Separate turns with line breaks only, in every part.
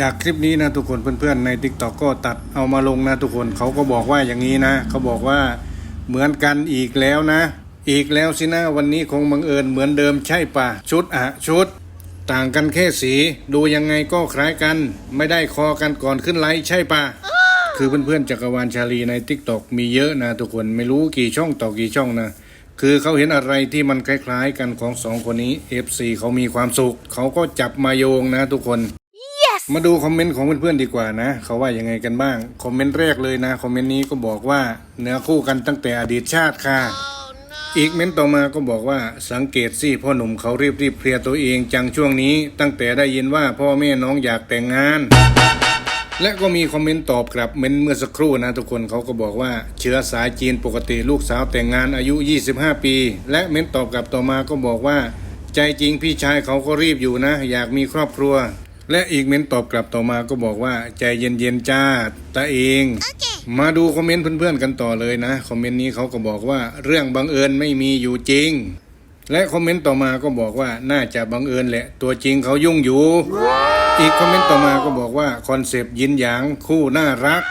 จากคลิปนี้นะทุกคนเพื่อนๆใน t ิ k t o k ก็ตัดเอามาลงนะทุกคนเขาก็บอกว่าอย่างนี้นะ เขาบอกว่าเหมือนกันอีกแล้วนะ อีกแล้วสินะวันนี้คงบังเอิญเหมือนเดิมใช่ปะชุดอะชุด ต่างกันแค่สี ดูยังไงก็คล้ายกัน ไม่ได้คอกันก่อนขึ้นไลฟ์ใช่ปะคือเพื่อนๆจักรวาลชาลีใน t ิ k t o k มีเยอะนะทุกคนไม่รู้กี่ช่องต่อกี่ช่องนะคือเขาเห็นอะไรที่มันคล้ายๆกันของสองคนนี้ FC เขามีความสุข เขาก็จับมาโยงนะทุกคน มาดูคอมเมนต์ของเพื่อนๆดีกว่านะ เขาว่ายังไงกันบ้าง คอมเมนต์แรกเลยนะ คอมเมนต์นี้ก็บอกว่าเนื้อคู่กันตั้งแต่อดีตชาติค่ะ อีกเม้นต์ต่อมาก็บอกว่าสังเกตสิพ่อหนุ่มเขารีบรีบๆเคลียร์ตัวเองจังช่วงนี้ ตั้งแต่ได้ยินว่าพ่อแม่น้องอยากแต่งงาน และก็มีคอมเมนต์ตอบกลับเม้นต์เมื่อสักครู่นะทุกคนเขาก็บอกว่าเชื้อสายจีนปกติลูกสาวแต่งงานอายุ 25 ปี และเม้นต์ตอบกลับต่อมาก็บอกว่า ใจจริงพี่ชายเขาก็รีบอยู่นะ อยากมีครอบครัว และอีกเม้นต์ตอบกลับต่อมาก็บอกว่าใจเย็นๆจ้าตาเองมาดูคอมเมนต์เพื่อนๆกันต่อเลยนะคอมเมนต์นี้เขาก็บอกว่าเรื่องบังเอิญไม่มีอยู่จริง และคอมเมนต์ต่อมาก็บอกว่าน่าจะบังเอิญแหละตัวจริงเขายุ่งอยู่อีกคอมเมนต์ต่อมาก็บอกว่าคอนเซปต์ยินหยางคู่น่ารัก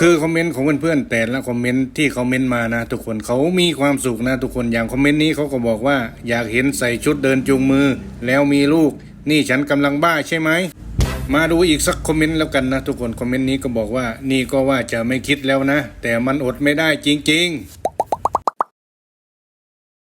คือคอมเมนต์ของเพื่อนๆแต่ละคอมเมนต์ที่เขาเมนต์มานะ ทุกคนเขามีความสุขนะทุกคนอย่างคอมเมนต์นี้เขาก็บอกว่า อยากเห็นใส่ชุดเดินจูงมือ แล้วมีลูก นี่ฉันกำลังบ้าใช่ไหม มาดูอีกสักคอมเมนต์แล้วกันนะทุกคน คอมเมนต์นี้ก็บอกว่า นี่ก็ว่าจะไม่คิดแล้วนะ แต่มันอดไม่ได้จริง ๆ